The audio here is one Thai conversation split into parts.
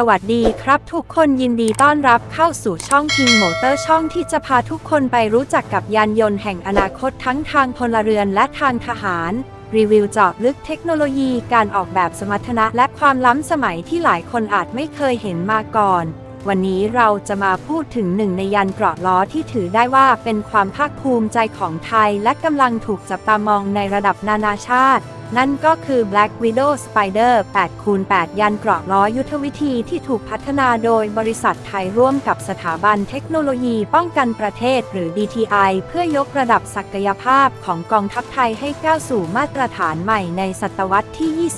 สวัสดีครับทุกคนยินดีต้อนรับเข้าสู่ช่อง King Motor ช่องที่จะพาทุกคนไปรู้จักกับยานยนต์แห่งอนาคตทั้งทางพลเรือนและทางทหาร รีวิวเจาะลึกเทคโนโลยีการออกแบบสมรรถนะและความล้ำสมัยที่หลายคนอาจไม่เคยเห็นมาก่อน วันนี้เราจะมาพูดถึงหนึ่งในยานเกราะล้อที่ถือได้ว่าเป็นความภาคภูมิใจของไทย และกำลังถูกจับตามองในระดับนานาชาติ นั่นก็คือ Black Widow Spider 8คูณ8ยันเกราะล้อยุทธวิธีที่ถูกพัฒนาโดยบริษัทไทยร่วมกับสถาบันเทคโนโลยีป้องกันประเทศหรือ DTI เพื่อยกระดับศักยภาพของกองทัพไทยให้ก้าวสู่มาตรฐานใหม่ในศตวรรษที่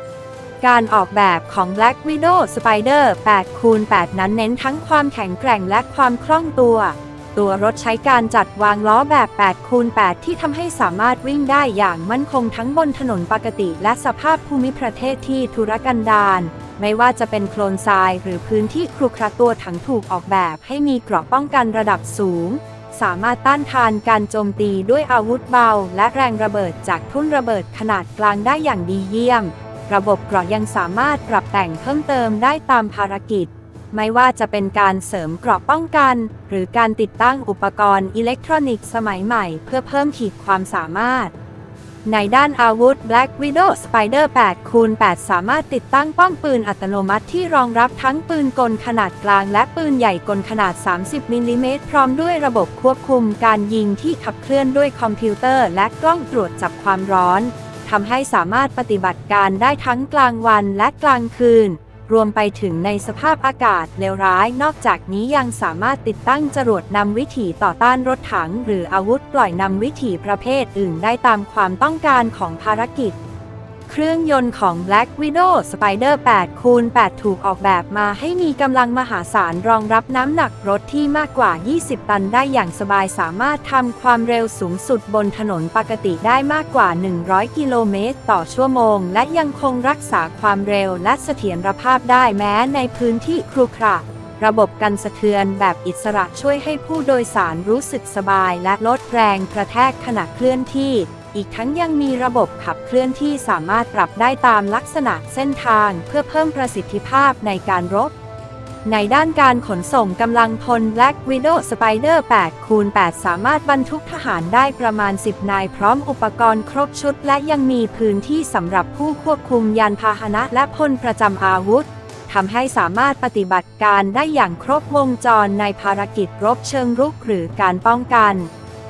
21การออกแบบของ Black Widow Spider 8คูณ8นั้นเน้นทั้งความแข็งแกร่งและความคล่องตัว ตัวรถใช้การจัดวางล้อแบบ 8 คูณ 8 ที่ทำให้สามารถวิ่งได้อย่างมั่นคงทั้งบนถนนปกติและสภาพภูมิประเทศที่ทุรกันดาร ไม่ว่าจะเป็นโคลนทรายหรือพื้นที่ครุขระตัวถังถูกออกแบบให้มีเกราะป้องกันระดับสูง สามารถต้านทานการโจมตีด้วยอาวุธเบา และแรงระเบิดจากทุ่นระเบิดขนาดกลางได้อย่างดีเยี่ยม ระบบเกราะยังสามารถปรับแต่งเพิ่มเติมได้ตามภารกิจ ไม่ว่าจะเป็นการเสริมเกราะป้องกัน หรือการติดตั้งอุปกรณ์อิเล็กทรอนิกส์สมัยใหม่ เพื่อเพิ่มขีดความสามารถ ในด้านอาวุธ Black Widow Spider 8คูณ8สามารถติดตั้งป้อมปืนอัตโนมัติที่รองรับทั้งปืนกลขนาดกลางและปืนใหญ่กลขนาด 30มิลลิเมตรพร้อมด้วยระบบควบคุมการยิงที่ขับเคลื่อนด้วยคอมพิวเตอร์ และกล้องตรวจจับความร้อนทำให้สามารถปฏิบัติการได้ทั้งกลางวันและกลางคืน รวมไปถึงในสภาพอากาศเลวร้าย นอกจากนี้ยังสามารถติดตั้งจรวดนำวิถีต่อต้านรถถัง หรืออาวุธปล่อยนำวิถีประเภทอื่นได้ตามความต้องการของภารกิจ เครื่องยนต์ของ Black Widow Spider 8คูณ8ถูกออกแบบมาให้มีกำลังมหาศาลรองรับน้ำหนักรถที่มากกว่า 20 ตันได้อย่างสบายสามารถทำความเร็วสูงสุดบนถนนปกติได้มากกว่า 100 กิโลเมตรต่อชั่วโมง และยังคงรักษาความเร็วและเสถียรภาพได้แม้ในพื้นที่ครุขระระบบกันสะเทือนแบบอิสระช่วยให้ผู้โดยสารรู้สึกสบายและลดแรงกระแทกขณะเคลื่อนที่ อีกทั้งยังมีระบบขับเคลื่อนที่สามารถปรับได้ตามลักษณะเส้นทางเพื่อเพิ่มประสิทธิภาพในการรบ ในด้านการขนส่งกำลังพล Black Widow Spider 8คูณ8สามารถบรรทุกทหารได้ประมาณ 10 นายพร้อมอุปกรณ์ครบชุด และยังมีพื้นที่สำหรับผู้ควบคุมยานพาหนะและพลประจำอาวุธทำให้สามารถปฏิบัติการได้อย่างครบวงจรในภารกิจรบเชิงรุกหรือการป้องกัน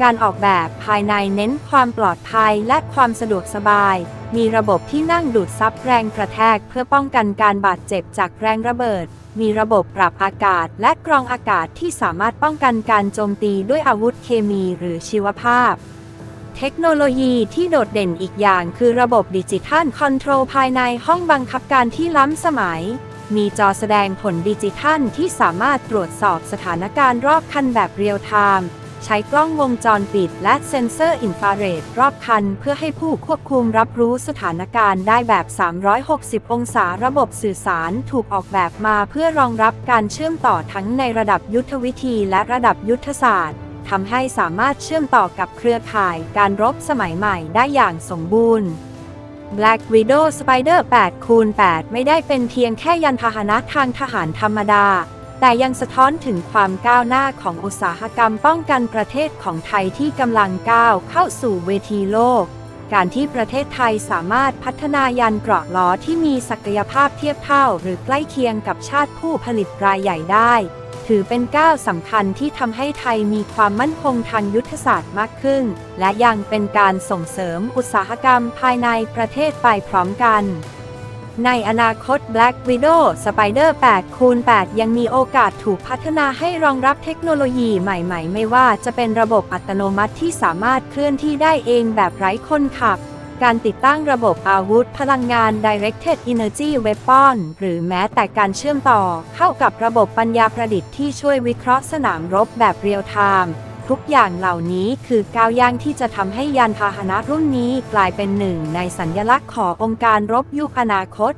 การออกแบบภายในเน้นความปลอดภัยและความสะดวกสบาย มีระบบที่นั่งดูดซับแรงกระแทกเพื่อป้องกันการบาดเจ็บจากแรงระเบิด มีระบบปรับอากาศและกรองอากาศที่สามารถป้องกันการโจมตีด้วยอาวุธเคมีหรือชีวภาพ เทคโนโลยีที่โดดเด่นอีกอย่างคือระบบดิจิทัลคอนโทรลภายในห้องบังคับการที่ล้ำสมัยมีจอแสดงผลดิจิทัลที่สามารถตรวจสอบสถานการณ์รอบคันแบบเรียลไทม์ ใช้กล้องวงจรปิด และเซ็นเซอร์อินฟราเรดรอบคัน เพื่อให้ผู้ควบคุมรับรู้สถานการณ์ได้แบบ 360 องศาระบบสื่อสารถูกออกแบบมาเพื่อรองรับการเชื่อมต่อทั้งในระดับยุทธวิธีและระดับยุทธศาสตร์ทำให้สามารถเชื่อมต่อกับเครือข่ายการรบสมัยใหม่ได้อย่างสมบูรณ์ Black Widow Spider 8คูณ8ไม่ได้เป็นเพียงแค่ยันพาหนะทางทหารธรรมดา แต่ยังสะท้อนถึงความก้าวหน้าของอุตสาหกรรมป้องกันประเทศของไทยที่กำลังก้าวเข้าสู่เวทีโลก การที่ประเทศไทยสามารถพัฒนายันเกราะล้อที่มีศักยภาพเทียบเท่าหรือใกล้เคียงกับชาติผู้ผลิตรายใหญ่ได้ ถือเป็นก้าวสำคัญที่ทำให้ไทยมีความมั่นคงทางยุทธศาสตร์มากขึ้น และยังเป็นการส่งเสริมอุตสาหกรรมภายในประเทศไปพร้อมกัน ในอนาคต Black Widow Spider 8คูณ8ยังมีโอกาสถูกพัฒนาให้รองรับเทคโนโลยีใหม่ๆ ไม่ว่าจะเป็นระบบอัตโนมัติที่สามารถเคลื่อนที่ได้เองแบบไร้คนขับ การติดตั้งระบบอาวุธพลังงาน Directed Energy Weapon หรือแม้แต่การเชื่อมต่อเข้ากับระบบปัญญาประดิษฐ์ที่ช่วยวิเคราะห์สนามรบแบบเรียลไทม์ ทุกอย่างเหล่านี้คือก้าวย่างที่จะทำให้ยานพาหนะรุ่นนี้กลายเป็นหนึ่งในสัญลักษณ์ขององค์การรบยุคอนาคต